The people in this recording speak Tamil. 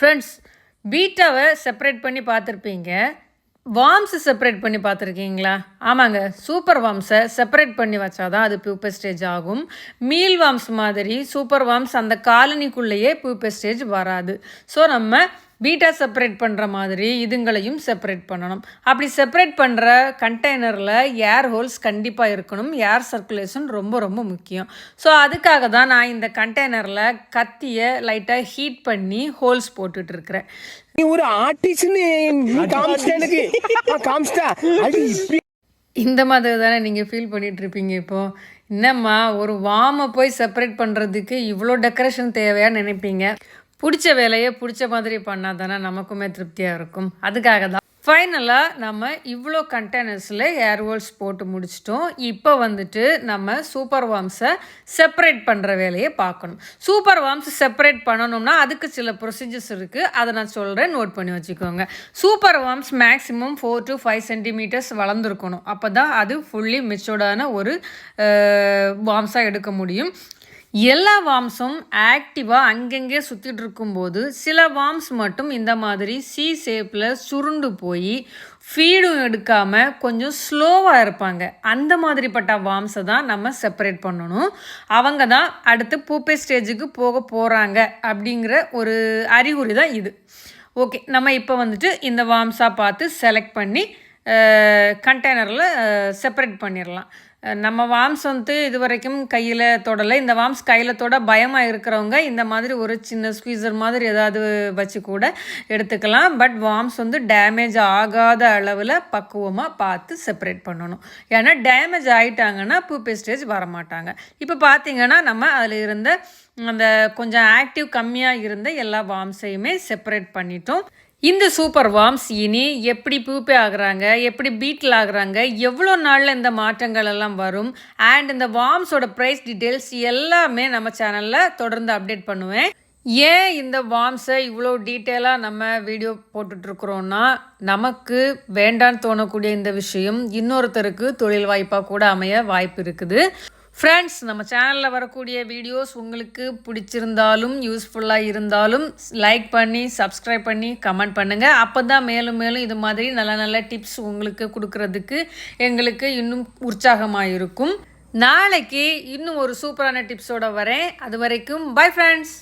ஃப்ரெண்ட்ஸ் பீட்டாவை செப்பரேட் பண்ணி பார்த்துருப்பீங்க. வார்ம்ஸை செப்பரேட் பண்ணி பார்த்துருக்கீங்களா? ஆமாங்க சூப்பர் வார்ம்ஸை செப்பரேட் பண்ணி வச்சாதான் அது பியூப்பர் ஸ்டேஜ் ஆகும். மீல் வார்ம்ஸ் மாதிரி சூப்பர் வார்ம்ஸ் அந்த காலனிக்குள்ளேயே பியூப்பர் ஸ்டேஜ் வராது. ஸோ நம்ம பீட்டா செப்பரேட் பண்ணுற மாதிரி இதுங்களையும் செப்பரேட் பண்ணணும். அப்படி செப்பரேட் பண்ணுற கண்டெய்னரில் ஏர் ஹோல்ஸ் கண்டிப்பாக இருக்கணும். ஏர் சர்க்குலேஷன் ரொம்ப ரொம்ப முக்கியம். ஸோ அதுக்காக தான் நான் இந்த கண்டெய்னரில் கத்தியை லைட்டாக ஹீட் பண்ணி ஹோல்ஸ் போட்டுட்டு இருக்கிறேன். நீ ஒரு ஆர்டிஸ்ட்னு நீ காமிச்சிட்ட எனக்கு. ஆ, காமிச்சிட்டா. அது இப்படி. இந்த மாதிரி தானே நீங்கள் ஃபீல் பண்ணிட்டு இருப்பீங்க இப்போ. என்னம்மா ஒரு வாமை போய் செப்பரேட் பண்ணுறதுக்கு இவ்வளோ டெக்கரேஷன் தேவையா நினைப்பீங்க. பிடிச்ச வேலையை பிடிச்ச மாதிரி பண்ணால் தானே நமக்குமே திருப்தியாக இருக்கும். அதுக்காக தான் ஃபைனலாக நம்ம இவ்வளோ கண்டெய்னர்ஸில் ஏர்வோல்ஸ் போட்டு முடிச்சிட்டோம். இப்போ வந்துட்டு நம்ம சூப்பர் வார்ம்ஸை செப்பரேட் பண்ணுற வேலையை பார்க்கணும். சூப்பர் வார்ம்ஸ் செப்பரேட் பண்ணணும்னா அதுக்கு சில ப்ரொசீஜர்ஸ் இருக்குது அதை நான் சொல்கிறேன் நோட் பண்ணி வச்சுக்கோங்க. Superworms maximum four to five centimetres வளர்ந்துருக்கணும். அப்போ தான் அது ஃபுல்லி மிச்சோர்டான ஒரு வார்ம்ஸாக எடுக்க முடியும். எல்லா வாம்ஸும் ஆக்டிவாக அங்கங்கே சுற்றிட்டு இருக்கும்போது சில வார்ம்ஸ் மட்டும் இந்த மாதிரி சி ஷேப்பில் சுருண்டு போய் ஃபீடும் எடுக்காமல் கொஞ்சம் ஸ்லோவாக இருப்பாங்க. அந்த மாதிரிப்பட்ட வார்ம்ஸை தான் நம்ம செப்பரேட் பண்ணணும். அவங்க தான் அடுத்து பூப்பே ஸ்டேஜுக்கு போக போகிறாங்க அப்படிங்கிற ஒரு அறிகுறி தான் இது. ஓகே நம்ம இப்போ வந்துட்டு இந்த வார்ம்ஸாக பார்த்து செலக்ட் பண்ணி கண்டெய்னரில் செப்பரேட் பண்ணிடலாம் நம்ம வாம்ஸ் வந்து இது வரைக்கும் கையில் தொடலை. இந்த வாம்ஸ் கையில் தொட பயமாக இருக்கிறவங்க இந்த மாதிரி ஒரு சின்ன ஸ்குவீசர் மாதிரி ஏதாவது வச்சு கூட எடுத்துக்கலாம். பட் வாம்ஸ் வந்து டேமேஜ் ஆகாத அளவில் பக்குவமாக பார்த்து செப்பரேட் பண்ணணும். ஏன்னா டேமேஜ் ஆகிட்டாங்கன்னா பூப்பே ஸ்டேஜ் வரமாட்டாங்க. இப்போ பார்த்தீங்கன்னா நம்ம அதில் இருந்த அந்த கொஞ்சம் ஆக்டிவ் கம்மியாக இருந்த எல்லா வாம்ஸையுமே செப்பரேட் பண்ணிட்டோம். இந்த சூப்பர் வார்ம்ஸ் இனி எப்படி பூப்பே ஆகுறாங்க எப்படி பீட்டில் ஆகுறாங்க எவ்வளோ நாளில் இந்த மாற்றங்கள் எல்லாம் வரும் அண்ட் இந்த வார்ம்ஸோட ப்ரைஸ் டீட்டெயில்ஸ் எல்லாமே நம்ம சேனலில் தொடர்ந்து அப்டேட் பண்ணுவேன். ஏன் இந்த வார்ம்ஸை இவ்வளோ டீட்டெயிலாக நம்ம வீடியோ போட்டுட்ருக்குறோன்னா நமக்கு வேண்டான்னு தோணக்கூடிய இந்த விஷயம் இன்னொருத்தருக்கு தொழில் வாய்ப்பாக கூட அமைய வாய்ப்பு இருக்குது. ஃப்ரெண்ட்ஸ் நம்ம சேனலில் வரக்கூடிய வீடியோஸ் உங்களுக்கு பிடிச்சிருந்தாலும் யூஸ்ஃபுல்லாக இருந்தாலும் லைக் பண்ணி சப்ஸ்கிரைப் பண்ணி கமெண்ட் பண்ணுங்கள் அப்போ தான் மேலும் மேலும் இது மாதிரி நல்ல நல்ல டிப்ஸ் உங்களுக்கு கொடுக்கறதுக்கு எங்களுக்கு இன்னும் உற்சாகமாக இருக்கும் நாளைக்கு இன்னும் ஒரு சூப்பரான டிப்ஸோட வரேன். அது வரைக்கும் பை ஃப்ரெண்ட்ஸ்